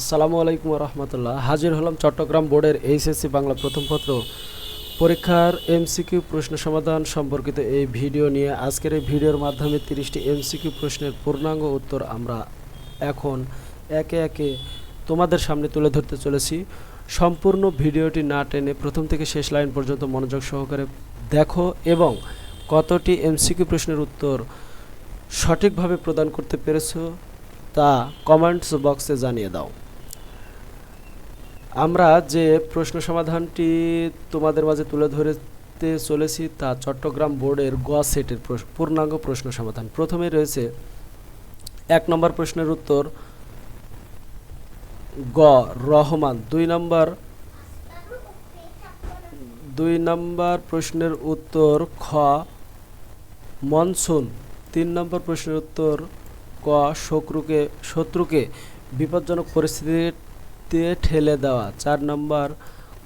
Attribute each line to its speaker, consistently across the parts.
Speaker 1: আসসালামু আলাইকুম রহমতুল্লাহ। হাজির হলাম চট্টগ্রাম বোর্ডের এইচএসসি বাংলা প্রথম পত্র। পরীক্ষার এমসিকিউ প্রশ্ন সমাধান সম্পর্কিত এই ভিডিও নিয়ে আজকের এই ভিডিওর মাধ্যমে তিরিশটি এমসিকিউ প্রশ্নের পূর্ণাঙ্গ উত্তর আমরা এখন একে একে তোমাদের সামনে তুলে ধরতে চলেছি। সম্পূর্ণ ভিডিওটি না টেনে প্রথম থেকে শেষ লাইন পর্যন্ত মনোযোগ সহকারে দেখো এবং কতটি এমসিকিউ প্রশ্নের উত্তর সঠিকভাবে প্রদান করতে পেরেছ তা কমেন্টস বক্সে জানিয়ে দাও। আমরা যে প্রশ্ন সমাধানটি তোমাদের মাঝে তুলে ধরতে চলেছি তা চট্টগ্রাম বোর্ডের গ সেটের পূর্ণাঙ্গ প্রশ্ন সমাধান। প্রথমে রয়েছে এক নম্বর প্রশ্নের উত্তর, গ, রহমান। দুই নম্বর দুই নম্বর প্রশ্নের উত্তর, খ, মনসুন। তিন নম্বর প্রশ্নের উত্তর, ক, শত্রুকে শত্রুকে বিপজ্জনক পরিস্থিতিতে ঠেলে দেওয়া। চার নম্বর,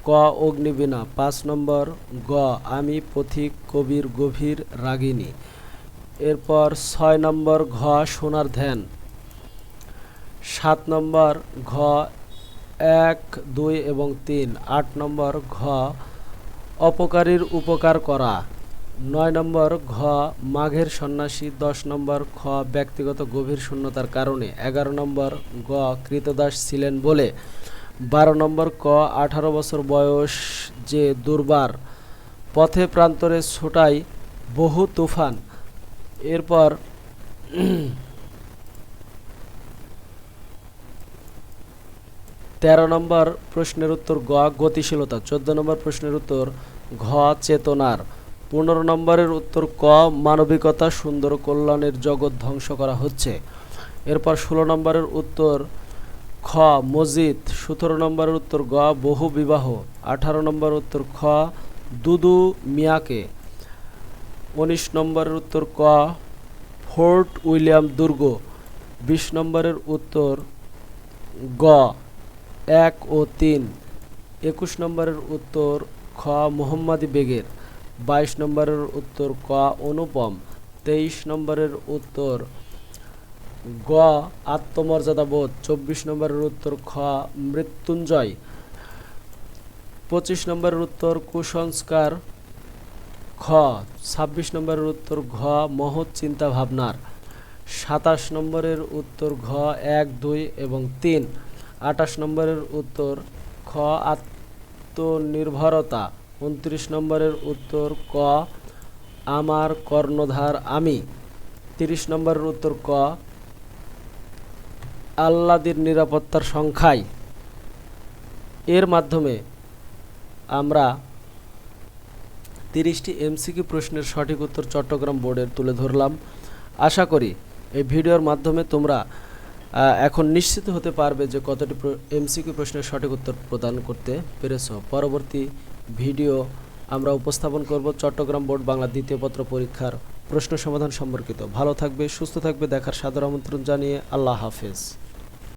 Speaker 1: ক অগ্নিবীণা। পাঁচ নম্বর, গ, আমি পথিক, কবির, গভীর, রাগিনী। এরপর ছয় নম্বর, ঘ, সোনার ধ্যান। সাত নম্বর, ঘ, এক, দুই এবং তিন। আট নম্বর, ঘ, অপকারীর উপকার করা। নয় নম্বর ঘ, মাঘের সন্ন্যাসী, দশ নম্বর খ, ব্যক্তিগত গভীর শূন্যতার কারণে, এগারো নম্বর গ, কৃতদাস ছিলেন বলে, বারো নম্বর ক, আঠারো বছর বয়স যে দুর্বার, পথে প্রান্তরে ছোটাই বহু তুফান। এরপর তেরো নম্বর প্রশ্নের উত্তর গ, গতিশীলতা। চোদ্দ নম্বর প্রশ্নের উত্তর ঘ, চেতনার। পনেরো নম্বরের উত্তর ক, মানবিকতা, সুন্দর কল্যাণের জগৎ ধ্বংস করা হচ্ছে। এরপর ষোলো নম্বরের উত্তর খ, মসজিদ। সতেরো নম্বরের উত্তর গ, বহু বিবাহ। আঠারো নম্বর উত্তর খ, দুদু মিয়াকে। উনিশ নম্বরের উত্তর ক, ফোর্ট উইলিয়াম দুর্গ। বিশ নম্বরের উত্তর গ, এক ও তিন। একুশ নম্বরের উত্তর খ, মোহাম্মদী বেগের। বাইশ নম্বরের উত্তর ক অনুপম, তেইশ নম্বরের উত্তর গ আত্মমর্যাদা বোধ, চব্বিশ নম্বরের উত্তর খ মৃত্যুঞ্জয়, পঁচিশ নম্বরের উত্তর কুসংস্কার, খ ছাব্বিশ নম্বরের উত্তর ঘ মহৎ চিন্তা ভাবনার সাতাশ নম্বরের উত্তর ঘ এক, দুই এবং তিন, আঠাশ নম্বরের উত্তর খ আত্মনির্ভরতা উনত্রিশ নম্বরের উত্তর ক, আমার কর্ণধার আমি। তিরিশ নম্বরের উত্তর ক, আল্লাদির নিরাপত্তার সংখ্যায় এর মাধ্যমে আমরা তিরিশটি এমসিকিউ প্রশ্নের সঠিক উত্তর চট্টগ্রাম বোর্ডের তুলে ধরলাম। আশা করি এই ভিডিওর মাধ্যমে তোমরা এখন নিশ্চিত হতে পারবে যে কতটি এমসিকিউ প্রশ্নের সঠিক উত্তর প্রদান করতে পেরেছ। পরবর্তী ভিডিও আমরা উপস্থাপন করব চট্টগ্রাম বোর্ড বাংলা দ্বিতীয় পত্র পরীক্ষার প্রশ্ন সমাধান সম্পর্কিত। ভালো থাকবে, সুস্থ থাকবে, দেখার সাদর আমন্ত্রণ জানিয়ে আল্লাহ হাফেজ।